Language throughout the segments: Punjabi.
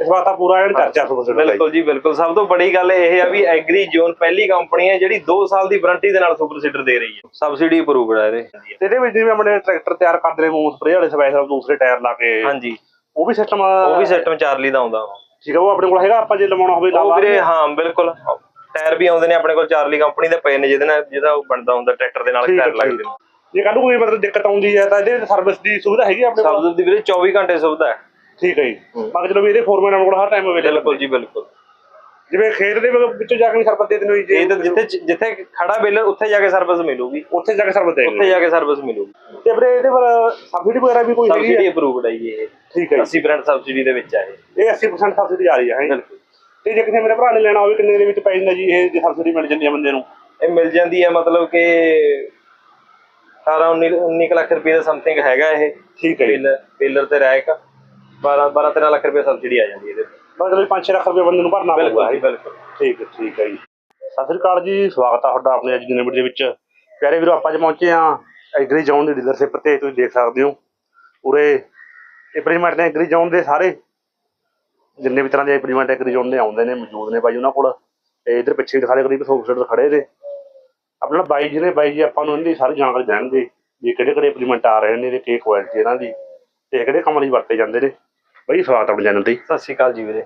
ਇਸ ਵਾਰ ਤਾਂ ਪੂਰਾ ਐਨ ਚਰਚਾ ਸੁਪਰ ਸੀਡਰ ਦਾ ਜੀ। ਬਿਲਕੁਲ ਜੀ ਬਿਲਕੁਲ। ਸਭ ਤੋਂ ਬੜੀ ਗੱਲ ਇਹ ਆ ਵੀ ਐਗਰੀ ਜ਼ੋਨ ਪਹਿਲੀ ਕੰਪਨੀ ਹੈ ਜਿਹੜੀ 2 ਸਾਲ ਦੀ ਵਾਰੰਟੀ ਦੇ ਨਾਲ ਸੁਪਰ ਸੀਡਰ ਦੇ ਰਹੀ ਹੈ। ਸਬਸਿਡੀ ਅਪਰੂਵਡ ਹੈ ਇਹਦੇ। ਤੇ ਇਹਦੇ ਵਿੱਚ ਜਿਵੇਂ ਆਪਣੇ ਟਰੈਕਟਰ ਤਿਆਰ ਕਰਦੇ ਨੇ ਸਪਰੇ ਵਾਲੇ ਸਪੈਸ਼ਲ ਦੂਸਰੇ ਟਾਇਰ ਲਾ ਕੇ। ਹਾਂਜੀ। ਉਹ ਵੀ ਸਿਸਟਮ ਉਹ ਵੀ ਸਿਸਟਮ ਚਾਰਲੀ ਦਾ ਆਉਂਦਾ। ਠੀਕ ਹੈ ਉਹ ਆਪਣੇ ਕੋਲ ਹੈਗਾ ਆਪਾਂ ਜੇ ਲਵਾਉਣਾ ਹੋਵੇ ਲਾ ਉਹ ਲਾ ਵੀਰੇ ਹਾਂ ਬਿਲਕੁਲ। ਟਾਇਰ ਵੀ ਆਉਂਦੇ ਨੇ ਆਪਣੇ ਕੋਲ ਚਾਰਲੀ ਕੰਪਨੀ ਦੇ ਪਏ ਨੇ ਜਿਹਦੇ ਨਾਲ ਜਿਹਦਾ ਉਹ ਬਣਦਾ ਹੁੰਦਾ ਟਰੈਕਟਰ ਦੇ ਨਾਲ ਟਾਇਰ ਲੱਗਦੇ ਨੇ। ਜੇ ਕੱਲ ਕੋਈ ਮਤਲਬ ਦਿੱਕਤ ਆਉਂਦੀ ਹੈ ਤਾਂ ਇਹਦੇ ਸਰਵਿਸ ਦੀ ਸੁਵਿਧਾ ਹੈਗੀ ਆਪਣੇ ਕੋਲ? ਸਬਸਿਡੀ ਦੀ ਵੀਰੇ 24 ਘੰਟੇ ਸੁਵਿਧਾ ਹੈ। ਠੀਕ ਹੈ ਜੀ। ਬਾਕੀ ਚਲੋ ਵੀ ਇਹਦੇ ਫੋਰਮੈਨ ਆਪਣੇ ਕੋਲ ਹਰ ਟਾਈਮ ਅਵੇਲੇਬਲ ਬਿਲਕੁਲ ਜੀ ਬਿਲਕੁਲ। ਜਿਵੇਂ ਖੇਤ ਦੇ ਵਿੱਚੋਂ ਜਾ ਕੇ ਸਰਵਿਸ ਦੇ ਹੋ ਜੀ ਇਹ ਤਾਂ ਜਿੱਥੇ ਜਿੱਥੇ ਖੜਾ ਬਿੱਲ ਉੱਥੇ ਜਾ ਕੇ ਸਰਵਿਸ ਮਿਲੂਗੀ। ਉੱਥੇ ਜਾ ਕੇ ਸਰਵਿਸ ਦੇ ਉੱਥੇ ਜਾ ਕੇ ਸਰਵਿਸ ਮਿਲੂਗੀ। ਤੇ ਵੀਰੇ ਇਹਦੇ ਪਰ ਸਬਸਿਡੀ ਵਗੈਰਾ ਵੀ ਕੋਈ ਹੈਗੀ ਸਬਸਿਡੀ ਅਪਰੂਵਡ ਹੈ ਜੀ ਇਹ। ਠੀਕ ਹੈ ਜੀ। 80% ਸਬਸਿਡੀ ਦੇ ਵਿੱਚ ਹੈ ਇਹ। ਇਹ 80% ਸਬਸਿਡੀ ਆ ਰਹੀ ਹੈ ਹੈਂ ਜੀ। ਬਿਲਕੁਲ। ਤੇ ਜੇ ਕਿਸੇ ਮੇਰੇ ਭਰਾ ਨੇ ਲੈਣਾ ਹੋਵੇ ਕਿੰਨੇ ਦੇ ਵਿੱਚ ਪੈ ਜਾਂਦਾ ਜੀ ਇਹ ਜੇ ਸਬਸਿਡੀ ਮਿਲ ਜਾਂਦੀ ਹੈ ਬੰਦੇ ਨੂੰ? ਇਹ ਮਿਲ ਜਾਂਦੀ ਹੈ ਮਤਲਬ ਕਿ 18 19 19 ਕੁ ਲੱਖ ਰੁਪਏ ਦਾ ਸਮਥਿੰਗ ਹੈਗਾ ਇਹ। ਠੀਕ ਹੈ ਬਿੱਲ ਬਿੱਲਰ ਤੇ ਰੈਕ 12 12 13 ਲੱਖ ਰੁਪਏ ਸਬਸਿਡੀ ਆ ਜਾਂਦੀ ਹੈ ਇਹਦੇ। ਮਤਲਬ 5-6 ਲੱਖ ਰੁਪਏ ਬੰਦੇ ਨੂੰ ਭਰਨਾ ਬਿਲਕੁਲ ਪਊਗਾ ਜੀ ਬਿਲਕੁਲ। ਠੀਕ ਹੈ ਠੀਕ ਹੈ ਜੀ। ਸਤਿ ਸ੍ਰੀ ਅਕਾਲ ਜੀ ਸਵਾਗਤ ਆ ਤੁਹਾਡਾ ਆਪਣੇ ਅੱਜ ਦੀ ਨਵੀਂ ਦੇ ਵਿੱਚ। ਪਿਆਰੇ ਵੀਰੋ ਆਪਾਂ ਅੱਜ ਪਹੁੰਚੇ ਆ ਐਗਰੀ ਜ਼ੋਨ ਦੀ ਡੀਲਰਸ਼ਿਪ ਤੇ ਤੁਸੀਂ ਦੇਖ ਸਕਦੇ ਹੋ। ਉਰੇ ਇੰਪਲੀਮੈਂਟ ਨੇ ਐਗਰੀ ਜ਼ੋਨ ਦੇ ਸਾਰੇ। ਜਿੰਨੇ ਵੀ ਤਰ੍ਹਾਂ ਦੇ ਇੰਪਲੀਮੈਂਟ ਐਗਰੀ ਜ਼ੋਨ ਦੇ ਆਉਂਦੇ ਨੇ ਮੌਜੂਦ ਨੇ ਬਾਈ ਉਹਨਾਂ ਕੋਲ। ਤੇ ਇਧਰ ਪਿੱਛੇ ਦਿਖਾ ਦੇ ਕਰੀਬ ਸੋਫਟਵੇਅਰ ਖੜੇ ਨੇ ਆਪਣੇ ਬਾਈ ਜੀ ਨੇ ਬਾਈ ਜੀ ਆਪਾਂ ਨੂੰ ਇਹਦੀ ਸਾਰੀ ਜਾਣਕਾਰੀ ਦੇਣਗੇ ਵੀ ਕਿਹੜੇ ਕਿਹੜੇ ਇੰਪਲੀਮੈਂਟ ਆ ਰਹੇ ਨੇ ਤੇ ਕੀ ਕੁਆਲਿਟੀ ਇਹਨਾਂ ਦੀ ਤੇ ਕਿਹੜੇ ਕੰਮ ਲਈ ਵਰਤੇ ਜਾਂਦੇ ਨੇ। ਬਾਈ ਸਵਾਗਤ ਆਪਣੇ ਚੈਨਲ ਤੇ ਸਤਿ ਸ਼੍ਰੀ ਅਕਾਲ ਜੀ ਵੀਰੇ।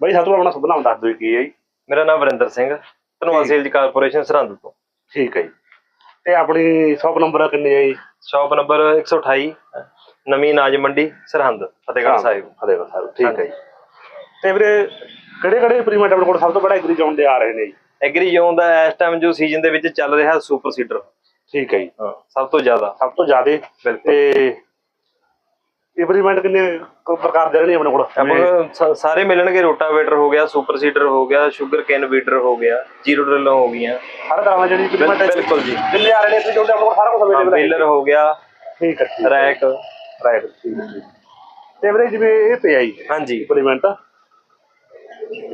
ਬਾਈ ਸਭ ਤੋਂ ਆਪਣਾ ਸੁਭ ਨਾਮ ਦੱਸ ਦਿਓ ਕੀ ਹੈ ਜੀ। ਮੇਰਾ ਨਾਮ ਵਰਿੰਦਰ ਸਿੰਘ ਧਨਵਾ ਸੇਲਜ ਕਾਰਪੋਰੇਸ਼ਨ ਸਰਹੰਦ ਤੋਂ। ਠੀਕ ਹੈ ਜੀ। ਤੇ ਆਪਣੀ ਸ਼ਾਪ ਨੰਬਰ ਕਿੰਨੇ ਹੈ ਜੀ? ਸ਼ਾਪ ਨੰਬਰ 128 ਨਵੀਂ ਅਨਾਜ ਮੰਡੀ ਸਰਹੰਦ ਫਤਿਹਗੜ੍ਹ ਸਾਹਿਬ। ਫਤਿਹਗੜ੍ਹ ਸਾਹਿਬ ਠੀਕ ਹੈ ਜੀ। ਤੇ ਵੀਰੇ ਕਿਹੜੇ ਕਿਹੜੇ ਪ੍ਰੀਮੈਂਟ ਆਪਣੇ ਕੋਲ ਸਭ ਤੋਂ ਬੜਾ ਐਗਰੀ ਜ਼ੋਨ ਦੇ ਆ ਰਹੇ ਨੇ ਜੀ? ਐਗਰੀ ਜ਼ੋਨ ਦਾ ਇਸ ਟਾਈਮ ਜੋ ਸੀਜ਼ਨ ਦੇ ਵਿੱਚ ਚੱਲ ਰਿਹਾ ਸੁਪਰ ਸੀਡਰ ਠੀਕ ਹੈ ਜੀ। ਹਾਂ ਸਭ ਤੋਂ ਜ਼ਿਆਦਾ। ਸਭ ਤੋਂ ਜ਼ਿਆਦਾ। ਤੇ ਇੰਪਲੀਮੈਂਟ ਕਿੰਨੇ ਕੁ ਪ੍ਰਕਾਰ ਦੇ ਰਹੇ ਨੇ ਆਪਣੇ ਕੋਲ? ਆਪਾਂ ਨੂੰ ਸ- ਸਾਰੇ ਮਿਲਣਗੇ ਰੋਟਾਵੇਟਰ ਹੋ ਗਿਆ ਸੁਪਰ ਸੀਡਰ ਹੋ ਗਿਆ ਸ਼ੂਗਰ ਕੈਨ ਵੀਡਰ ਹੋ ਗਿਆ ਜੀਰੋ ਡਰਿਲਾਂ ਹੋ ਗਈਆਂ। ਹਰ ਤਰ੍ਹਾਂ ਦਾ ਜਿਹੜੀ ਇੰਪਲੀਮੈਂਟ ਹੈ ਬਿਲਕੁਲ ਜੀ। ਕਿੰਨੇ ਆ ਰਹੇ ਨੇ ਜ਼ੋਨ ਦੇ ਆਪਣੇ ਕੋਲ ਸਾਰਾ ਕੁਝ ਅਵੇਲੇਬਲ ਹੈ। ਬੇਲਰ ਹੋ ਗਿਆ ਠੀਕ ਹੈ ਠੀਕ ਹੈ। ਰੈਕ। ਰਾਈਟ ਠੀਕ ਹੈ ਠੀਕ। ਤੇ ਵੀਰੇ ਜਿਵੇਂ ਇਹ ਪਿਆ ਜੀ ਹਾਂਜੀ। ਇੰਪਲੀਮੈਂਟ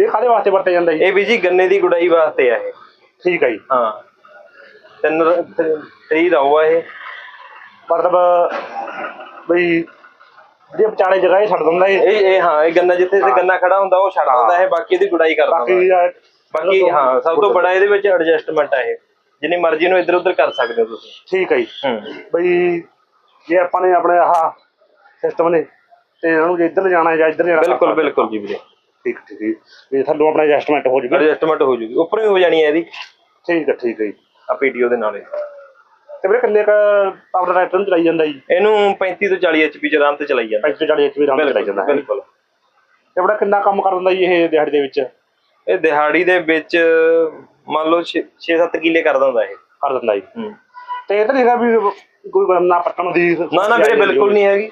ਇਹ ਕਾਹਦੇ ਵਾਸਤੇ ਵਰਤਿਆ ਜਾਂਦਾ ਜੀ? ਇਹ ਵੀ ਜੀ ਗੰਨੇ ਦੀ ਗੁਡਾਈ ਵਾਸਤੇ ਆ ਇਹ। ਠੀਕ ਹੈ ਜੀ। ਹਾਂ। ਤਿੰਨ ਰ- ਤ- ਤੇਈ ਹੋਆ ਇਹ। ਮਤਲਬ ਬਈ ਜੇ ਵਿਚਾਲੇ ਜਗ੍ਹਾ ਇਹ ਛੱਡ ਦਿੰਦਾ ਇਹ। ਇਹ ਇਹ ਹਾਂ ਇਹ ਗੰਨਾ ਜਿੱਥੇ ਤੇ ਗੰਨਾ ਖੜਾ ਹੁੰਦਾ ਉਹ ਛੱਡ ਦਿੰਦਾ ਹੈ। ਬਾਕੀ ਇਹਦੀ ਗੁਡਾਈ ਕਰ ਦਿੰਦਾ। ਬਾਕੀ ਆ- ਬਾਕੀ ਹਾਂ ਸਭ ਤੋਂ ਬੜਾ ਇਹਦੇ ਵਿੱਚ ਐਡਜਸਟਮੈਂਟ ਹੈ ਇਹ। ਜਿੰਨੀ ਮਰਜ਼ੀ ਨੂੰ ਇੱਧਰ ਉੱਧਰ ਕਰ ਸਕਦੇ ਹੋ ਤੁਸੀਂ। ਠੀਕ ਹੈ ਜੀ। ਹੂੰ। ਬਈ ਜੇ ਆਪਾਂ ਨੇ ਆਪਣੇ ਆਹ ਸਿਸਟਮ ਨੇ ਤੇ ਇਹਨਾਂ ਨੂੰ ਜੇ ਇੱਧਰ ਜਾਣਾ ਜਾਂ ਇੱਧਰ ਜਾਣਾ ਬਿਲਕੁਲ ਬਿਲਕੁਲ ਜੀ ਵੀਰੇ। ਠੀਕ ਠੀਕ ਜੀ। ਵੀ ਥੱਲੋਂ ਆਪਣਾ ਐਡਜਸਟਮੈਂਟ ਹੋ ਜੂਗਾ। ਐਡਜਸਟਮੈਂਟ ਹੋ ਜੂਗੀ। ਉੱਪਰੋਂ ਹੀ ਹੋ ਜਾਣੀ ਹੈ ਇਹਦੀ। ਠੀਕ ਹੈ ਠੀਕ ਹੈ ਜੀ। ਆ ਪੀਟੀਓ ਦੇ ਨਾਲ ਹੀ। ਤੇ ਵੀਰੇ ਕਿੰਨੇ ਕ ਆਪਣਾ ਟਰੈਕਟਰ ਨੂੰ ਚਲਾਈ ਜਾਂਦਾ ਜੀ। ਇਹਨੂੰ 35 ਤੋਂ 40 ਐਚਪੀ ਚ ਆਰਾਮ ਤੇ ਚਲਾਈ ਜਾਂਦਾ। 35 40 ਐਚਪੀ ਰਾਮ ਚਲਾਈ ਜਾਂਦਾ ਬਿਲਕੁਲ ਤੇ ਬੜਾ ਕਿੰਨਾ ਕੰਮ ਕਰ ਦਿੰਦਾ ਜੀ ਇਹ ਦਿਹਾੜੀ ਦੇ ਵਿੱਚ? ਇਹ ਦਿਹਾੜੀ ਦੇ ਵਿੱਚ ਮੰਨ ਲਓ 6-7 ਕਿੱਲੇ ਕਰ ਦਿੰਦਾ ਇਹ। ਕਰ ਦਿੰਦਾ ਜੀ। ਤੇ ਇਹ ਤਾਂ ਨਹੀਂ ਵੀ ਕੋਈ ਨਾ ਪੱਟਣ ਦੀ ਨਾ ਨਾ ਵੀਰੇ ਬਿਲਕੁਲ ਨਹੀਂ ਹੈਗੀ।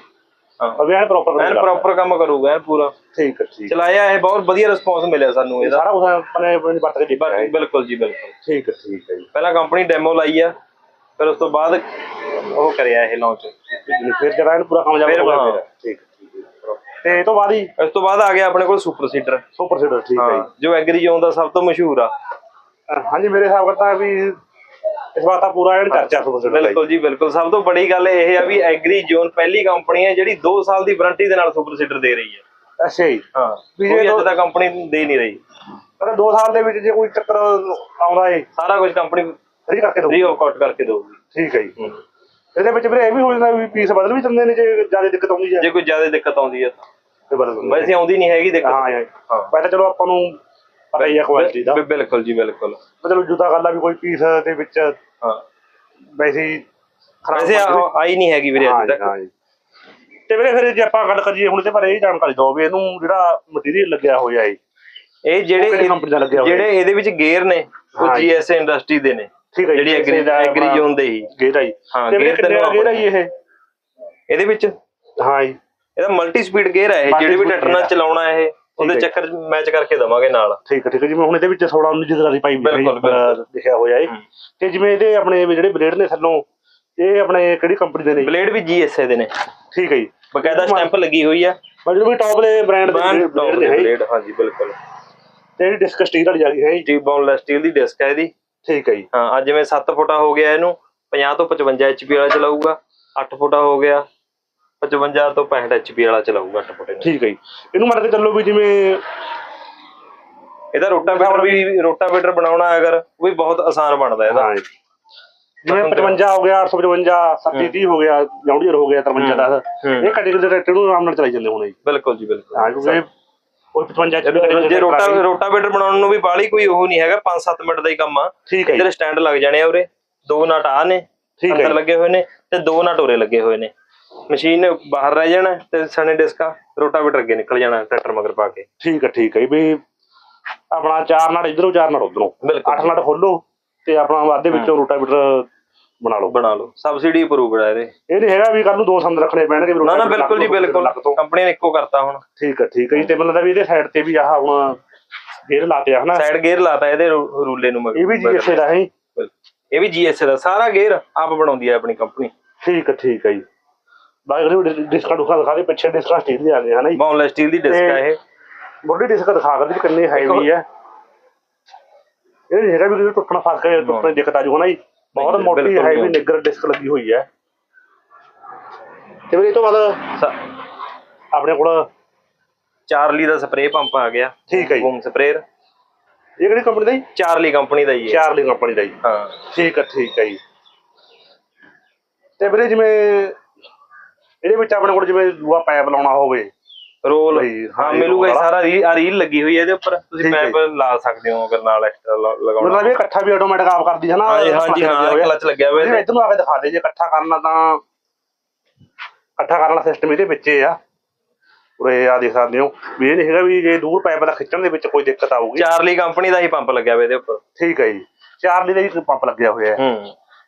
ਹਾਂ। ਅਭੀ ਐਨ ਪ੍ਰੋਪਰ ਐਨ ਪ੍ਰੋਪਰ ਕੰਮ ਕਰੂਗਾ ਐਨ ਪੂਰਾ। ਠੀਕ ਹੈ ਠੀਕ। ਚਲਾਇਆ ਇਹ ਬਹੁਤ ਵਧੀਆ ਰਿਸਪੌਂਸ ਮਿਲਿਆ ਸਾਨੂੰ। ਇਹਦਾ। ਸਾਰਾ ਕੁਝ ਆਪਣੇ ਵਰਤ ਕੇ ਬਿਲਕੁਲ ਜੀ ਬਿਲਕੁਲ। ਠੀਕ ਹੈ ਠੀਕ ਹੈ ਜੀ। ਪਹਿਲਾਂ ਕੰਪਨੀ ਡੈਮੋ ਲਾਈ ਆ। ਫਿਰ ਉਸ ਤੋਂ ਬਾਅਦ ਉਹ ਕਰਿਆ ਇਹ ਲਾਂਚ ਫਿਰ ਜਿਹੜਾ ਇਹਨੂੰ ਪੂਰਾ ਫਿਰ ਹਾਂ। ਫਿਰ ਠੀਕ ਤੇ ਇਹ ਤੋਂ ਬਾਅਦ ਹੀ ਇਸ ਤੋਂ ਬਾਅਦ ਆ ਗਿਆ ਆਪਣੇ ਕੋਲ ਸੁਪਰ ਸੀਡਰ। ਸੁਪਰ ਸੀਡਰ ਠੀਕ ਹੈ ਜੋ। ਐਗਰੀ ਜ਼ੋਨ ਦਾ ਸਭ ਤੋਂ ਮਸ਼ਹੂਰ ਆ। ਜੀ ਹਾਂਜੀ ਮੇਰੇ ਹਿਸਾਬ ਕਰਤਾ ਵੀ ਇਸ ਵਾਰ ਤਾਂ ਪੂਰਾ ਐਨ ਚਰਚਾ ਸੁਪਰ ਸੀਡਰ ਦਾ ਜੀ। ਬਿਲਕੁਲ ਜੀ ਬਿਲਕੁਲ। ਸਭ ਤੋਂ ਬੜੀ ਗੱਲ ਇਹ ਆ ਵੀ ਐਗਰੀ ਜ਼ੋਨ ਪਹਿਲੀ ਕੰਪਨੀ ਹੈ ਜਿਹੜੀ 2 ਸਾਲ ਦੀ ਵਾਰੰਟੀ ਦੇ ਨਾਲ ਸੁਪਰ ਸੀਡਰ ਦੇ ਰਹੀ ਹੈ। ਅੱਛਾ ਜੀ। ਹਾਂ ਵੀ ਇਹ ਅੱਜ ਤੱਕ ਕੰਪਨੀ ਦੇ ਨਹੀਂ ਰਹੀ। ਪਰ 2 ਸਾਲ ਦੇ ਵਿੱਚ ਜੇ ਕੋਈ ਚੱਕਰ ਆਉਂਦਾ ਏ। ਸਾਰਾ ਕੁਝ ਕੰਪਨੀ ਫ੍ਰੀ ਕਰਕੇ ਦੋ ਫ੍ਰੀ ਆਫ ਕਾਟ ਕਰਕੇ ਦੇਊਗੀ ਠੀਕ ਹੈ ਜੀ। ਇਹਦੇ ਵਿੱਚ ਵੀਰੇ ਇਹ ਵੀ ਹੋ ਜਾਂਦਾ ਵੀ ਪੀਸ ਬਦਲ ਵੀ ਦਿੰਦੇ ਨੇ ਜੇ ਜ਼ਿਆਦਾ ਦਿੱਕਤ ਆਉਂਦੀ ਹੈ। ਜੇ ਕੋਈ ਜ਼ਿਆਦਾ ਦਿੱਕਤ ਆਉਂਦੀ ਹੈ ਤਾਂ। ਤੇ ਬਦਲ ਦਿੰਦੇ। ਵੈਸੇ ਆਉਂਦੀ ਨਹੀਂ ਹੈਗੀ ਦਿੱਕਤ। ਹਾਂ ਹਾਂ ਹਾਂ। ਵੈਸੇ ਚਲੋ ਆਪਾਂ ਨੂੰ ਪਤਾ ਹੀ ਹੈ ਕੁਆਲਿਟੀ ਦਾ। ਬਿਲਕੁਲ ਜੀ ਬਿਲਕੁਲ। ਮਤਲਬ ਜੁਦਾ ਗੱਲ ਆ ਵੀ ਕੋਈ ਪੀਸ ਦੇ ਵਿੱਚ ਹਾਂ। ਵੈਸੇ ਹੀ ਖਰਾਬ ਵੈਸੇ। ਆ- ਆਈ ਨਹੀਂ ਹੈਗੀ ਵੀਰੇ ਅੱਜ ਤੱਕ। ਹਾਂ ਜੀ। ਤੇ ਵੀਰੇ ਫਿਰ ਜੇ ਆਪਾਂ ਗੱਲ ਕਰੀਏ ਹੁਣ ਤੇ ਬਾਰੇ ਇਹ ਜਾਣਕਾਰੀ ਦਿਓ ਵੀ ਇਹਨੂੰ ਜਿਹੜਾ ਮਟੀਰੀਅਲ ਲੱਗਿਆ ਹੋਇਆ ਹੈ। ਇਹ ਜਿਹੜੇ ਕਿਹੜੀ ਕੰਪਨੀ ਦਾ ਲੱਗਿਆ ਹੋਇਆ ਜਿਹੜੇ ਇਹਦੇ ਵਿੱਚ ਗੇਅਰ ਨੇ ਉਹ ਹਾਂ ਜੀ। ਇੰਡਸਟਰੀ ਦੇ ਨੇ। ਠੀਕ ਹੈ ਜੀ, ਜਿਹੜੀ ਐਗਰੀ ਦਾ ਐਗਰੀ ਜ਼ੋਨ ਦੇ ਹੀ। ਗੇਰ ਆਈ ਹਾਂ, ਤੇ ਦਾ ਤੈਨੂੰ ਗੇਰ ਆਈ ਇਹ? ਇਹਦੇ ਵਿੱਚ? ਹਾਂ ਜੀ। ਇਹਦਾ ਮਲਟੀ ਸਪੀਡ ਗੇਅਰ ਹੈ ਇਹ ਜਿਹੜੇ ਵੀ ਟਰੈਕਟਰ ਨਾਲ। ਚਲਾਉਣਾ ਇਹ ਉਹਦੇ। ਚੱਕਰ ਮੈਚ ਕਰਕੇ ਦਵਾਂਗੇ ਨਾਲ। ਠੀਕ ਹੈ ਠੀਕ ਹੈ। ਜਿਵੇਂ ਹੁਣ ਇਹਦੇ ਵਿੱਚ 16 19 ਦੀ ਤਰ੍ਹਾਂ ਪਾਈ ਜੀ। ਲਿਖਿਆ ਹੋਇਆ ਹੈ। ਤੇ ਜਿਵੇਂ ਇਹਦੇ ਆਪਣੇ ਜਿਹੜੇ ਬਲੇਡ ਨੇ ਥੱਲੋਂ ਇਹ ਆਪਣੇ ਕਿਹੜੀ ਕੰਪਨੀ ਦੇ ਨੇ ਜੀ? ਬਲੇਡ ਵੀ ਜੀਐਸਏ ਦੇ ਨੇ। ਠੀਕ ਹੈ ਜੀ। ਬਕਾਇਦਾ ਸਟੈਂਪ ਲੱਗੀ ਹੋਈ ਆ। ਮਤਲਬ ਵੀ ਟੌਪ ਦੇ ਬ੍ਰਾਂਡ ਦੇ ਬਲੇਡ ਜੀ। ਹਾਂਜੀ ਬਿਲਕੁਲ। ਤੇ ਜਿਹੜੀ ਡਿਸਕ ਸਟੀਲ ਵਾਲੀ ਆ ਗਈ ਹੈ ਜੀ। ਟੀ ਬਾਉਂਡਲੈਸ ਸਟੀਲ ਦੀ ਡਿਸਕ ਹੈ ਇਹਦੀ। ਠੀਕ ਹੈ ਜੀ। ਹਾਂ ਅੱਜ ਜਿਵੇਂ 7 ਫੁੱਟਾ ਹੋ ਗਿਆ ਇਹਨੂੰ 50 ਤੋਂ 55 ਐਚਪੀ ਵਾਲਾ ਚਲਾਊਗਾ 8 ਫੁੱਟਾ ਹੋ ਗਿਆ 55 ਤੋਂ 65 HP ਵਾਲਾ ਚਲਾਊਗਾ ਟਪਟੇ ਨੂੰ ਠੀਕ ਹੈ ਜੀ। ਇਹਨੂੰ ਮੰਨ ਕੇ ਚੱਲੋ ਵੀ ਜਿਵੇਂ ਇਹਦਾ ਰੋਟਾਵੇਟਰ ਵੀ ਰੋਟਾਵੇਟਰ ਬਣਾਉਣਾ ਅਗਰ ਉਹ ਵੀ ਬਹੁਤ ਆਸਾਨ ਬਣਦਾ ਇਹਦਾ। ਜਿਵੇਂ 55 ਹੋ ਗਿਆ 855 730 ਹੋ। ਗਿਆ ਜੌਂਡੀਅਰ ਹੋ ਗਿਆ 53 ਦਾ ਹੂੰ। ਇਹ ਕੈਟੇਗਰੀ ਦੇ ਟਰੈਕਟਰ ਨੂੰ ਆਰਾਮ ਨਾਲ ਚਲਾਈ ਜਾਂਦੇ ਹੋਣੇ ਜੀ ਬਿਲਕੁਲ ਜੀ ਬਿਲਕੁਲ। ਹਾਂ ਕਿਉਂਕਿ ਉਹ 55 ਚ ਵੀ category ਜੇ ਰੋਟਾ। ਰੋਟਾਵੇਟਰ ਬਣਾਉਣ ਨੂੰ ਵੀ ਬਾਹਲੀ ਕੋਈ ਉਹ ਨਹੀਂ ਹੈਗਾ 5-7 ਮਿੰਟ ਦਾ ਹੀ ਕੰਮ ਆ। ਠੀਕ ਹੈ ਇੱਧਰ ਸਟੈਂਡ ਲੱਗ ਜਾਣੇ ਆ ਉਰੇ। ਦੋ ਨਟ ਆ ਨੇ ਠੀਕ ਹੈ ਅੰਦਰ। ਲੱਗੇ ਹੋਏ ਨੇ ਤੇ ਦੋ ਨਟ ਉਰੇ ਲੱਗੇ ਹੋਏ ਨੇ। ਮਸ਼ੀਨ ਬਾਹਰ ਰਹਿ ਜਾਣਾ ਤੇ ਸਣੇ ਡਿਸਕਾ ਰੋਟਾਵੇਟਰ ਅੱਗੇ ਨਿਕਲ ਜਾਣਾ ਟਰੈਕਟਰ ਮਗਰ ਪਾ ਕੇ। ਠੀਕ ਹੈ ਠੀਕ ਹੈ ਵੀ ਆਪਣਾ ਚਾਰ ਨਾਲ ਇਧਰੋਂ ਚਾਰ ਨਾਲ ਉਧਰੋਂ। ਅੱਠ ਨਾਲ ਖੋਲੋ ਤੇ ਆਪਣਾ ਵਾਧੇ ਵਿੱਚੋਂ ਰੋਟਾਵੀਟਰ ਬਣਾ ਲਓ। ਬਣਾ ਲਓ। ਸਬਸਿਡੀ ਅਪਰੂਵਡ ਹੈ ਇਹਦੇ। ਇਹ ਨਹੀਂ ਹੈਗਾ ਵੀ ਕੱਲ ਨੂੰ ਦੋ ਸੰਦ ਰੱਖਣੇ ਪੈਣਗੇ ਨਾ ਨਾ ਬਿਲਕੁਲ ਜੀ ਬਿਲਕੁਲ। ਕੰਪਨੀ ਨੇ ਇੱਕੋ ਕਰਤਾ ਹੁਣ। ਠੀਕ ਹੈ ਠੀਕ ਹੈ ਜੀ ਤੇ ਲੱਗਦਾ ਵੀ ਇਹਦੇ ਸਾਈਡ ਤੇ ਵੀ ਆਹ ਹੁਣ ਗੇਅਰ ਲਾਤੇ ਆ ਹਨਾ? ਸਾਈਡ ਗੇਅਰ ਲਾਤਾ ਇਹਦੇ ਰੂਲੇ ਨੂੰ ਮਗਰ। ਇਹ ਵੀ ਜੀ ਇਸੇ ਦਾ ਹੈ। ਇਹ ਵੀ ਜੀਐਸ ਦਾ। ਸਾਰਾ ਗੇਅਰ ਆਪ ਬਣਾਉਂਦੀ ਹੈ ਆਪਣੀ ਕੰਪਨੀ ਠੀਕ ਹੈ ਠੀਕ ਹੈ ਜੀ। ਗਰੀ ਡਿਸਕਾਂ ਡੁਕਾ ਦਿਖਾ ਦੇ ਪਿੱਛੇ ਡਿਸਕਾਂ ਸਟੀਲ ਦੇ ਆ ਗਏ ਹਨਾ ਜੀ? ਬੌਨਲੈਸ ਸਟੀਲ ਦੀ ਡਿਸਕ ਹੈ ਇਹ। ਬੋਡੀ ਡਿਸਕ ਦਿਖਾ ਕਰ ਕਿੰਨੀ ਹੈਵੀ ਹੈ ਇਹ ਹੈਗਾ ਵੀ ਟੁੱਟਣਾ ਫਸ ਕੇ ਟੁੱਟਣ ਦਿੱਕਤ ਆ ਜੂ ਹਨਾ ਜੀ? ਬਹੁਤ ਮੋਟੀ ਹੈਵੀ। ਨਿੱਗਰ ਡਿਸਕ ਲੱਗੀ ਹੋਈ ਹੈ। ਤੇ ਫਿਰ ਇਹ ਤੋਂ ਬਾਅਦ ਆਪਣੇ ਕੋਲ ਚਾਰਲੀ ਦਾ ਸਪਰੇਅ ਪੰਪ ਆ ਗਿਆ। ਠੀਕ ਹੈ ਜੀ। ਬੂਮ ਸਪਰੇਅਰ ਇਹ ਕਿਹੜੀ ਕੰਪਨੀ ਦਾ ਜੀ? ਚਾਰਲੀ ਕੰਪਨੀ ਦਾ ਹੀ ਹੈ। ਚਾਰਲੀ ਕੰਪਨੀ ਦਾ ਜੀ। ਹਾਂ। ਠੀਕ ਹੈ ਠੀਕ ਹੈ ਜੀ। ਤੇ ਵੀਰੇ ਜਿਵੇਂ ਇਹਦੇ ਵਿੱਚ ਆਪਣੇ ਕੋਲ ਜਿਵੇਂ ਦੂਆ ਪਾਈਪ ਲਾਉਣਾ ਹੋਵੇ ਰੋਲ। ਹਾਂ ਹਾਂ, ਮਿਲੂਗਾ ਰੋਲ ਸਾਰਾ ਰੀ- ਆਹ ਰੀਲ ਲੱਗੀ ਹੋਈ ਹੈ ਇਹਦੇ ਉੱਪਰ। ਤੁਸੀਂ ਹੈ ਪੈਪ ਲਾ ਸਕਦੇ ਹੋ ਅਗਰ ਨਾਲ ਐਕਸਟਰਾ ਲਗਾਉਣਾ ਮਤਲਬ ਇਹ ਇਕੱਠਾ ਵੀ ਆਟੋਮੈਟਿਕ ਆਪ ਕਰਦੀ ਹੈ ਨਾ ਹਾਂਜੀ ਹਾਂਜੀ ਹਾਂ ਕਲਚ ਲੱਗਿਆ ਹੋਇਆ ਇਹਦੇ। ਇੱਧਰ ਆ ਕੇ ਦਿਖਾ ਦੇ ਜੇ ਇਕੱਠਾ ਕਰਨਾ ਤਾਂ ਇਕੱਠਾ ਕਰਨ ਵਾਲਾ ਸਿਸਟਮ ਇਹਦੇ ਵਿੱਚ ਹੀ ਆ। ਉਰੇ ਆ ਦੇਖ ਸਕਦੇ ਹੋ। ਵੀ ਇਹ ਨਹੀਂ ਹੈਗਾ ਵੀ ਜੇ ਦੂਰ ਪਾਈਪ ਦਾ ਖਿੱਚਣ ਦੇ ਵਿੱਚ ਕੋਈ ਦਿੱਕਤ ਆਊਗੀ। ਚਾਰਲੀ ਕੰਪਨੀ ਦਾ ਹੀ ਪੰਪ ਲੱਗਿਆ ਹੋਇਆ ਇਹਦੇ ਉੱਪਰ। ਠੀਕ ਹੈ ਜੀ। ਚਾਰਲੀ ਦਾ ਹੀ ਪੰਪ ਲੱਗਿਆ ਹੋਇਆ ਹੈ। ਹੂੰ।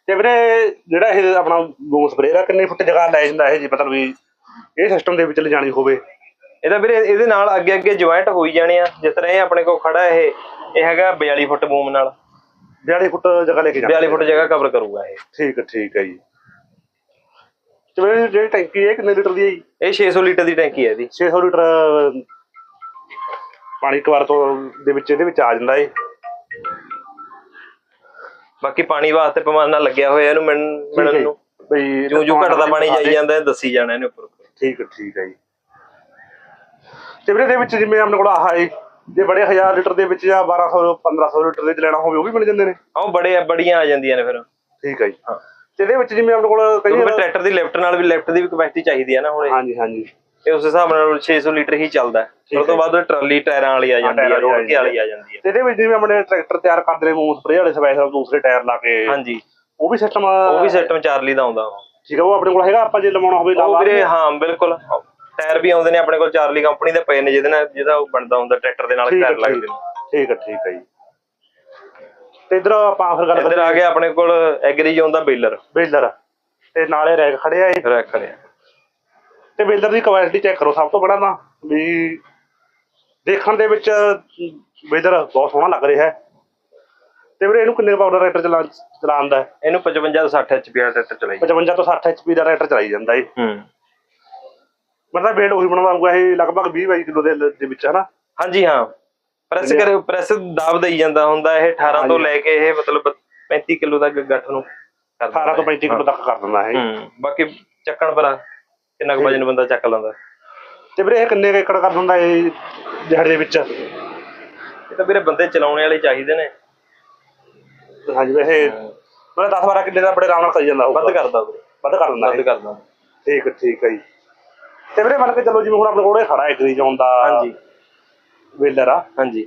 ਤੇ ਵੀਰੇ ਜਿਹੜਾ ਇਹ ਆਪਣਾ ਗੋ ਸਪਰੇਅ ਦਾ ਕਿੰਨੇ ਫੁੱਟ ਜਗ੍ਹਾ ਲੈ ਜਾਂਦਾ ਇਹ ਜੀ? ਮਤਲਬ ਵੀ ਇਹ ਸਿਸਟਮ ਦੇ ਵਿੱਚ ਲਿਜਾਣੀ ਹੋਵੇ। ਇਹਦਾ ਵੀਰੇ ਇਹਦੇ ਨਾਲ ਅੱਗੇ ਅੱਗੇ ਜੁਆਇੰਟ ਹੋਈ ਜਾਣੇ ਆ। ਜਿਸ ਤਰ੍ਹਾਂ ਇਹ ਆਪਣੇ ਕੋਲ ਖੜਾ ਇਹ ਇਹ ਹੈਗਾ 42 ਫੁੱਟ ਬੂਮ ਨਾਲ। 42 ਫੁੱਟ ਜਗ੍ਹਾ ਲੈ ਕੇ ਜਾਣਾ। 42 ਫੁੱਟ ਜਗ੍ਹਾ ਕਵਰ ਕਰੂਗਾ ਇਹ। ਠੀਕ ਠੀਕ ਹੈ ਜੀ। ਤੇ ਜਿਹੜੀ ਟੈਂਕੀ ਹੈ ਇਹ ਕਿੰਨੇ ਲੀਟਰ ਦੀ ਹੈ ਜੀ? ਇਹ 600 ਲੀਟਰ ਦੀ ਟੈਂਕੀ ਹੈ ਇਹਦੀ। 600 ਲੀਟਰ ਪਾਣੀ ਇੱਕ ਵਾਰ ਤੋਂ ਦੇ ਵਿੱਚ ਇਹਦੇ ਵਿੱਚ ਆ ਜਾਂਦਾ ਏ ਬਾਕੀ ਪਾਣੀ ਵਾਸਤੇ ਪੈਮਾਨਾ ਲੱਗਿਆ ਹੋਇਆ ਇਹਨੂੰ ਮਿਲਣ ਨੂੰ। ਬਈ ਜੋ ਜੋ ਘਟਦਾ ਪਾਣੀ ਜਾਈ ਜਾਂਦਾ ਇਹ ਦੱਸੀ ਜਾਣਾ ਇਹਨੇ ਉੱਪਰ ਠੀਕ ਠੀਕ ਹੈ ਜੀ। ਤੇ ਵੀਰੇ ਦੇ ਵਿੱਚ ਜਿਵੇਂ ਆਪਣੇ ਕੋਲ ਆਹ ਹੈ ਜੇ ਬੜੇ 1000 ਲੀਟਰ ਦੇ ਵਿੱਚ ਜਾਂ 1200 1500 ਲੀਟਰ ਦੇ ਚ ਲੈਣਾ ਹੋਵੇ ਉਹ ਵੀ ਮਿਲ ਜਾਂਦੇ ਨੇ। ਆਹ ਉਹ ਬੜੇ ਬੜੀਆਂ ਆ ਜਾਂਦੀਆਂ ਨੇ ਫਿਰ। ਠੀਕ ਹੈ ਜੀ। ਹਾਂ। ਤੇ ਇਹਦੇ ਵਿੱਚ ਜਿਵੇਂ ਆਪਣੇ ਕੋਲ ਕਈ ਟਰੈਕਟਰ ਦੀ ਲਿਫਟ ਨਾਲ ਵੀ ਲਿਫਟ ਦੀ ਵੀ ਕਪੈਸਿਟੀ ਚਾਹੀਦੀ ਹੈ ਨਾ ਹੁਣ। ਹਾਂਜੀ ਹਾਂਜੀ। ਇਹ ਉਸ ਹਿਸਾਬ ਨਾਲ 600 ਲੀਟਰ ਹੀ ਚੱਲਦਾ। ਹੈ ਉਸ ਤੋਂ ਬਾਅਦ ਟਰਾਲੀ ਟਾਇਰਾਂ ਵਾਲੀ ਆ ਜਾਂਦੀ ਹੈ ਰੋੜਕੇ ਵਾਲੀ ਆ ਜਾਂਦੀ ਹੈ ਤੇ ਇਹਦੇ ਵਿੱਚ ਜਿਵੇਂ ਆਪਣੇ ਟਰੈਕਟਰ ਤਿਆਰ ਕਰਦੇ ਨੇ ਮੂੰਹ ਸਪਰੇਅ ਵਾਲੇ ਸਪੈਸ਼ਲ ਦੂਸਰੇ ਟਾਇਰ ਲਾ ਕੇ। ਹਾਂਜੀ। ਉਹ ਵੀ ਸਿਸਟਮ ਉਹ ਵੀ ਸਿਸਟਮ ਚਾਰਲੀ ਦਾ ਆਉਂਦਾ। ਠੀਕ ਹੈ ਉਹ ਆਪਣੇ ਕੋਲ ਹੈਗਾ ਆਪਾਂ ਜੇ ਲਵਾਉਣਾ ਹੋਵੇ ਲਾ ਉਹ ਲਾ ਵੀਰੇ ਹਾਂ ਬਿਲਕੁਲ। ਟਾਇਰ ਵੀ ਆਉਂਦੇ ਨੇ ਆਪਣੇ ਕੋਲ ਚਾਰਲੀ ਕੰਪਨੀ ਦੇ ਪਏ ਨੇ ਜਿਹਦੇ ਨਾਲ ਜਿਹਦਾ ਉਹ ਬਣਦਾ ਹੁੰਦਾ ਟਰੈਕਟਰ ਦੇ ਨਾਲ ਠੀਕ ਹੈ ਟਾਇਰ ਲੱਗਦੇ ਨੇ। ਠੀਕ ਹੈ ਠੀਕ ਹੈ ਜੀ। ਤੇ ਇਧਰ ਆਪਾਂ ਫਿਰ ਗੱਲ ਇੱਧਰ ਆ ਗਿਆ ਆਪਣੇ ਕੋਲ ਐਗਰੀ ਜ਼ੋਨ ਦਾ ਬੇਲਰ। ਬੇਲਰ। ਤੇ ਨਾਲੇ ਰੈਕ ਖੜੇ ਆ ਇਹ। ਰੱਖ ਲਿਆ ਤੇ ਬੇਲਰ ਦੀ ਕੁਆਲਿਟੀ ਚੈੱਕ ਕਰੋ ਸਭ ਤੋਂ ਪਹਿਲਾਂ ਤਾਂ ਵੀ ਦੇਖਣ ਦੇ ਵਿੱਚ ਬੇਲਰ ਬਹੁਤ ਸੋਹਣਾ ਲੱਗ ਰਿਹਾ ਹੈ। ਤੇ ਵੀਰੇ ਇਹਨੂੰ ਕਿੰਨੇ ਪਾਵਰ ਰੇਟਰ ਚਲਾ ਚਲਾਉਂਦਾ ਹੈ? ਇਹਨੂੰ 55 ਤੋਂ 60 ਐਚਪੀ ਦਾ ਟਰੈਕਟਰ ਚਲਾਈ 55 ਤੋਂ 60 ਐਚਪੀ ਦਾ ਰੇਟਰ ਚਲਾਈ ਜਾਂਦਾ ਹੈ ਹੂੰ। ਮਤਲਬ ਵੇਟ ਉਹੀ ਬਣਵਾਉਂਗਾ ਇਹ ਲਗਭਗ 20 22 ਕਿਲੋ ਦੇ ਦੇ ਵਿੱਚ ਹਨਾ? ਹਾਂਜੀ ਹਾਂ। ਪ੍ਰੈਸ ਕਰੇ ਪ੍ਰੈਸ ਦਾਬ ਦੇਈ ਜਾਂਦਾ ਹੁੰਦਾ ਇਹ 18 ਤੋਂ ਲੈ ਕੇ ਇਹ ਮਤਲਬ 35 ਕਿਲੋ ਤੱਕ ਗੱਠ ਨੂੰ ਕਰ 18 ਤੋਂ 35 ਕਿਲੋ ਤੱਕ ਕਰ ਦਿੰਦਾ ਹੈ ਹੂੰ ਬਾਕੀ ਚੱਕਣ ਪਰ ਕਿੰਨਾ ਕੁ ਵਜਨ ਬੰਦਾ ਚੱਕ ਲੈਂਦਾ। ਤੇ ਵੀਰੇ ਇਹ ਕਿੰਨੇ ਏਕੜ ਕਰ ਦਿੰਦਾ ਇਹ ਦਿਹਾੜੀ ਦੇ ਵਿੱਚ? ਇਹ ਤਾਂ ਵੀਰੇ ਬੰਦੇ ਚਲਾਉਣੇ ਵਾਲੇ ਚਾਹੀਦੇ ਨੇ। ਹਾਂਜੀ ਵੈਸੇ ਮਤਲਬ 10 12 ਕਿੱਲੇ ਦਾ ਬੜੇ ਆਰਾਮ ਨਾਲ ਕਰੀ ਜਾਂਦਾ ਹੋਊਗਾ। ਵੱਧ ਕਰਦਾ ਵੀਰੇ ਵੱਧ ਕਰ ਦਿੰਦਾ ਵੱਧ ਇਹ। ਕਰਦਾ ਠੀਕ ਠੀਕ ਹੈ ਜੀ। ਤੇ ਵੀਰੇ ਮੰਨ ਕੇ ਚੱਲੋ ਜਿਵੇਂ ਹੁਣ ਆਪਣੇ ਕੋਲ ਖੜਾ ਐਗਰੀ ਜ਼ੋਨ ਦਾ ਹਾਂਜੀ। ਵੇਲਰ ਆ। ਹਾਂਜੀ।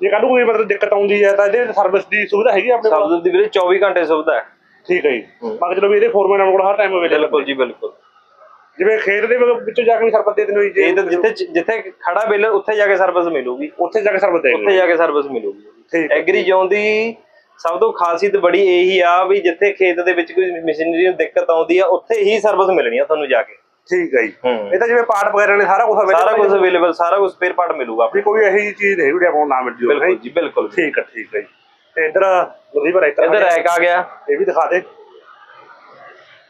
ਜੇ ਕੱਲ ਕੋਈ ਮਤਲਬ ਦਿੱਕਤ ਆਉਂਦੀ ਹੈ ਤਾਂ ਇਹਦੇ ਸਰਵਿਸ ਦੀ ਸੁਵਿਧਾ ਹੈਗੀ ਆਪਣੇ ਕੋਲ? ਸਬਜ਼ੀ ਦੀ ਵੀਰੇ 24 ਘੰਟੇ ਸੁਵਿਧਾ ਹੈ। ਠੀਕ ਹੈ ਜੀ। ਬਾਕੀ ਚਲੋ ਵੀ ਇਹਦੇ ਫੋਰਮੈਨ ਆਪਣੇ ਕੋਲ ਹਰ ਟਾਈਮ ਅਵੇਲੇਬਲ ਬਿਲਕੁਲ ਜੀ ਬਿਲਕੁਲ। ਜਿਵੇਂ ਖੇਤ ਦੇ ਵਿੱਚੋਂ ਜਾ ਕੇ ਸਰਵਿਸ ਦੇ ਦਿੰਦੇ ਜੀ ਜਿੱਥੇ ਜਿੱਥੇ ਖੜਾ ਬਿੱਲ ਉੱਥੇ ਜਾ ਕੇ ਸਰਵਿਸ ਮਿਲੂਗੀ। ਉੱਥੇ ਜਾ ਕੇ ਸਰਵਿਸ ਦੇ ਉੱਥੇ ਜਾ ਕੇ ਸਰਵਿਸ ਮਿਲੂਗੀ। ਐਗਰੀ ਜ਼ੋਨ ਦੀ ਸਭ ਤੋਂ ਖਾਸੀਅਤ ਬੜੀ ਇਹੀ ਆ ਵੀ ਜਿੱਥੇ ਖੇਤ ਦੇ ਵਿੱਚ ਕੋਈ ਮਸ਼ੀਨਰੀ ਨੂੰ ਦਿੱਕਤ ਆਉਂਦੀ ਆ ਉੱਥੇ ਹੀ ਸਰਵਿਸ ਮਿਲਣੀ ਆ ਤੁਹਾਨੂੰ ਜਾ ਕੇ। ਠੀਕ ਹੈ ਜੀ। ਹੂੰ। ਇਹ ਤਾਂ ਜਿਵੇਂ ਪਾਰਟ ਵਗੈਰਾ ਨੇ ਸਾਰਾ ਕੁਝ ਸਾਰਾ ਕੁਝ ਅਵੇਲੇਬਲ ਸਾਰਾ ਕੁਝ ਸਪੇਅਰ ਪਾਰਟ ਮਿਲੂਗਾ ਵੀ ਕੋਈ ਇਹੀ ਜਿਹੀ ਚੀਜ਼ ਨਹੀਂ ਵੀ ਆਪਾਂ ਨੂੰ ਨਾ ਮਿਲ ਜੂ ਬਿਲਕੁਲ ਜੀ ਬਿਲਕੁਲ ਠੀਕ ਹੈ ਠੀਕ ਹੈ ਜੀ। ਤੇ ਇਧਰ ਰਿਵਰ ਇੱਕ ਇੱਧਰ ਰੈਕ ਆ ਗਿਆ। ਇਹ ਵੀ ਦਿਖਾ ਦੇ।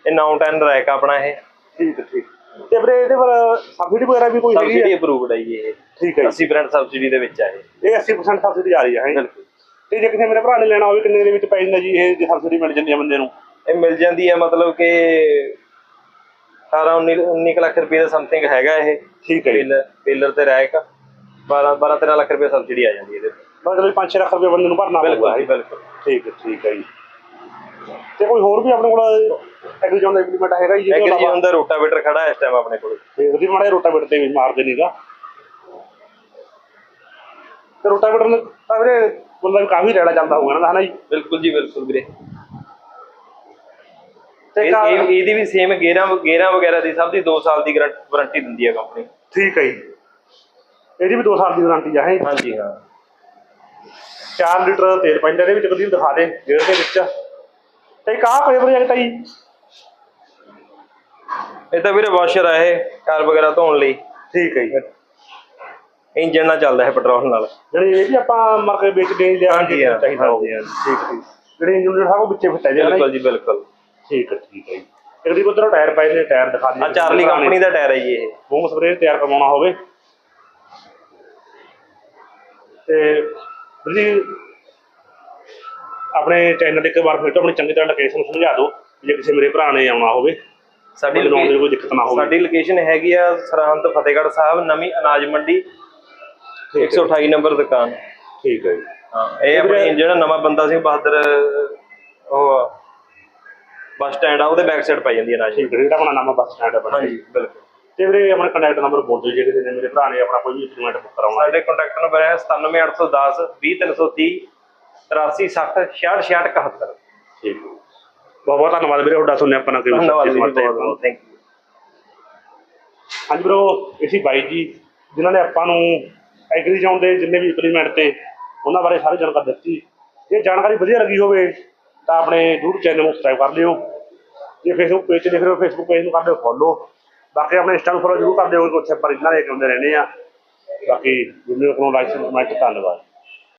ਇਹ 910 ਰੈਕ ਆਪਣਾ ਇਹ। ਠੀਕ ਠੀਕ। ਤੇ ਵੀਰੇ ਇਹਦੇ ਪਰ ਸਬਸਿਡੀ ਵਗੈਰਾ ਵੀ ਕੋਈ ਹੈਗੀ ਸਬਸਿਡੀ ਅਪਰੂਵਡ ਹੈ ਇਹ। ਠੀਕ ਹੈ ਜੀ। 80% ਸਬਸਿਡੀ ਦੇ ਵਿੱਚ ਆ ਇਹ। ਇਹ 80% ਸਬਸਿਡੀ ਆ ਰਹੀ ਹੈ ਹੈਂ? ਬਿਲਕੁਲ। ਤੇ ਜੇ ਕਿਸੇ ਮੇਰੇ ਭਰਾ ਨੇ ਲੈਣਾ ਹੋਵੇ ਕਿੰਨੇ ਦੇ ਵਿੱਚ ਪੈ ਜਾਂਦਾ ਜੀ ਇਹ ਜੇ ਸਬਸਿਡੀ ਮਿਲ ਜਾਂਦੀ ਹੈ ਬੰਦੇ ਨੂੰ? ਇਹ ਮਿਲ ਜਾਂਦੀ ਹੈ ਮਤਲਬ ਕਿ 18 19 19 ਕੁ ਲੱਖ ਰੁਪਏ ਦਾ ਸਮਥਿੰਗ ਹੈਗਾ ਇਹ। ਠੀਕ ਹੈ ਜੀ। ਪਿਲਰ ਪਿਲਰ ਤੇ ਰੈਕ 12 12 13 ਲੱਖ ਰੁਪਏ ਸਬਸਿਡੀ ਆ ਜਾਂਦੀ ਹੈ ਇਹਦੇ ਤੇ। ਮਤਲਬ 5-6 ਲੱਖ ਰੁਪਏ ਬੰਦੇ ਨੂੰ ਭਰਨਾ ਬਿਲਕੁਲ ਪਊਗਾ ਜੀ ਬਿਲਕੁਲ। ਠੀਕ ਹੈ ਠੀਕ ਹੈ ਜੀ। ਤੇ ਕੋਈ ਹੋਰ ਵੀ ਆਪਣੇ ਕੋਲ ਐਗਰੀਜਨ ਦਾ ਇੰਪਲੀਮੈਂਟ ਹੈਗਾ ਜੀ ਜਿਹਦੇ ਐਗਰੀ ਇਲਾਵਾ? ਹੁੰਦਾ ਰੋਟਾਵੇਟਰ ਖੜਾ ਇਸ ਟਾਈਮ ਆਪਣੇ ਕੋਲ। ਤੇ ਉਹਦੀ ਮਾੜੇ ਰੋਟਾਵੇਟਰ ਤੇ ਵੀ ਮਾਰਦੇ ਨਹੀਂਗਾ ਤੇ ਰੋਟਾਵੇਟਰ ਨੂੰ ਤਾਂ ਵੀਰੇ ਮਤਲਬ ਕਾਫੀ ਰੇੜਾ ਚੱਲਦਾ ਹੋਊਗਾ ਨਾ ਹਨਾ ਜੀ? ਬਿਲਕੁਲ ਜੀ ਬਿਲਕੁਲ ਵੀਰੇ। ਤੇ ਇਹ- ਕਾ- ਇਹ- ਇਹਦੀ ਵੀ ਸੇਮ ਗੇਅਰਾਂ ਗੇਅਰਾਂ ਵਗੈਰਾ ਦੀ ਸਭ ਦੀ 2 ਸਾਲ ਦੀ ਵਾਰੰਟੀ ਦਿੰਦੀ ਹੈ ਕੰਪਨੀ ਠੀਕ ਹੈ ਜੀ। ਇਹਦੀ ਵੀ 2 ਸਾਲ ਦੀ ਵਾਰੰਟੀ ਹੈ ਹਾਂਜੀ ਹਾਂ। 4 ਲੀਟਰ ਤੇਲ ਪੈਂਦਾ ਇਹਦੇ ਵਿੱਚ ਕਦੀ ਦਿਖਾ ਦੇ ਗੇਅਰ ਦੇ ਵਿੱਚ। ਤੇ ਕਾ ਕੋਈ ਪ੍ਰੋਜੈਕਟ ਆ ਜੀ। ਇਹ ਤਾਂ ਵੀਰੇ ਵਾਸ਼ਰ ਆ ਇਹ ਕਾਰ ਵਗੈਰਾ ਧੋਣ ਲਈ। ਠੀਕ ਹੈ ਜੀ। ਇੰਜਨ ਨਾਲ ਚੱਲਦਾ ਹੈ ਪੈਟਰੋਲ ਨਾਲ। ਜਿਹੜੀ ਇਹ ਵੀ ਆਪਾਂ ਮਾਰਕੀਟ ਵਿੱਚ ਦੇਣ ਲਿਆ ਹਾਂਜੀ, ਹਾਂ, ਚਾਹੀਦਾ ਹਾਂਜੀ। ਠੀਕ ਠੀਕ ਜਿਹੜੇ ਯੂਨਿਟ ਸਾਹਿਬ ਉਹ ਵਿੱਚੇ ਫਿੱਟ ਹੈ ਜੀ? ਬਿਲਕੁਲ ਜੀ ਬਿਲਕੁਲ। ਠੀਕ ਹੈ ਠੀਕ ਹੈ ਜੀ। ਇਹਦੀ ਉਧਰੋਂ ਟਾਇਰ ਪਏ ਨੇ ਟਾਇਰ ਦਿਖਾ ਦਿਓ ਆ ਚਾਰਲੀ ਕੰਪਨੀ ਦਾ ਟਾਇਰ ਹੈ ਜੀ ਇਹ। ਹੋਮ ਸਪਰੇਅ ਤਿਆਰ ਕਰਵਾਉਣਾ ਹੋਵੇ। ਤੇ ਜੀ ਆਪਣੇ ਚੈਨਲ ਤੇ ਇੱਕ ਵਾਰ ਫਿਰ ਤੋਂ ਆਪਣੀ ਚੰਗੀ ਤਰ੍ਹਾਂ ਲੋਕੇਸ਼ਨ ਸਮਝਾ ਦਿਓ ਜੇ ਕਿਸੇ ਮੇਰੇ ਭਰਾ ਨੇ ਆਉਣਾ ਹੋਵੇ। ਸਾਡੀ ਬਣਾਉਣ ਦੀ ਕੋਈ ਦਿੱਕਤ ਨਾ ਹੋਵੇ। ਸਾਡੀ ਲੋਕੇਸ਼ਨ ਹੈਗੀ ਆ ਸਰਹੰਦ ਫਤਿਹਗੜ੍ਹ ਸਾਹਿਬ ਨਵੀਂ ਅਨਾਜ ਮੰਡੀ ਠੀਕ ਹੈ 128 ਨੰਬਰ ਦੁਕਾਨ। ਠੀਕ ਹੈ ਜੀ। ਹਾਂ ਇਹ ਆਪਣੀ ਜਿਹੜਾ ਨਵਾਂ ਬੰਦਾ ਸਿੰਘ ਬਹਾਦਰ ਉਹ ਬੱਸ ਸਟੈਂਡ ਆ ਉਹਦੇ ਬੈਕ ਸਾਈਡ ਪੈ ਜਾਂਦੀ ਹੈ ਅਨਾਜ ਠੀਕ ਹੈ ਜਿਹੜਾ ਆਪਣਾ ਨਾਮ ਬੱਸ ਸਟੈਂਡ ਹੈ ਬਣਾ ਹਾਂਜੀ ਬਿਲਕੁਲ। ਤੇ ਵੀਰੇ ਆਪਣਾ ਕੰਟੈਕਟ ਨੰਬਰ ਬੋਲ ਦਿਓ ਜੇ ਕਿਸੇ ਨੇ ਮੇਰੇ ਭਰਾ ਨੇ ਆਪਣਾ ਕੋਈ ਵੀ ਇੰਸਟਰੂਮੈਂਟ ਬੁੱਕ ਕਰਾਉਣਾ। ਸਾਡੇ ਕੰਟੈਕਟ ਨੰਬਰ ਹੈ 97810 20330 8360 66 71 ਠੀਕ ਬਹੁਤ ਬਹੁਤ ਧੰਨਵਾਦ ਵੀਰੇ ਤੁਹਾਡਾ ਸੁਣਿਆ ਆਪਾਂ ਨਾਲ ਕਿਵੇਂ ਧੰਨਵਾਦ ਜੀ ਬਹੁਤ ਬਹੁਤ ਥੈਂਕ ਯੂ ਹਾਂਜੀ ਬ్రో ਇਸੀ ਬਾਈ ਜੀ ਜਿਨ੍ਹਾਂ ਨੇ ਆਪਾਂ ਨੂੰ ਐਗਰੀ ਜ਼ੋਨ ਦੇ ਜਿੰਨੇ ਵੀ ਇੰਪਲੀਮੈਂਟ ਤੇ ਉਹਨਾਂ ਬਾਰੇ ਸਾਰੀ ਜਾਣਕਾਰੀ ਦਿੱਤੀ। ਜੇ ਜਾਣਕਾਰੀ ਵਧੀਆ ਲੱਗੀ ਹੋਵੇ ਤਾਂ ਆਪਣੇ YouTube ਚੈਨਲ ਨੂੰ ਸਬਸਕ੍ਰਾਈਬ ਕਰ ਲਿਓ। ਜੇ Facebook ਪੇਜ ਤੇ ਦੇਖ ਰਹੇ ਹੋ, Facebook ਪੇਜ ਨੂੰ ਕਰ ਲਿਓ ਫੋਲੋ ਬਾਕੀ ਆਪਣੇ ਇੰਸਟਾ ਨੂੰ ਫੋਲੋ ਜ਼ਰੂਰ ਕਰ ਲਿਓ ਉੱਥੇ ਆਪਾਂ ਇਹਨਾਂ ਦੇ ਆਉਂਦੇ ਰਹਿੰਦੇ ਆ ਬਾਕੀ ਜਿੰਨੇ ਕੋਲੋਂ ਲਾਈਕ ਕਮੈਂਟ ਧੰਨਵਾਦ।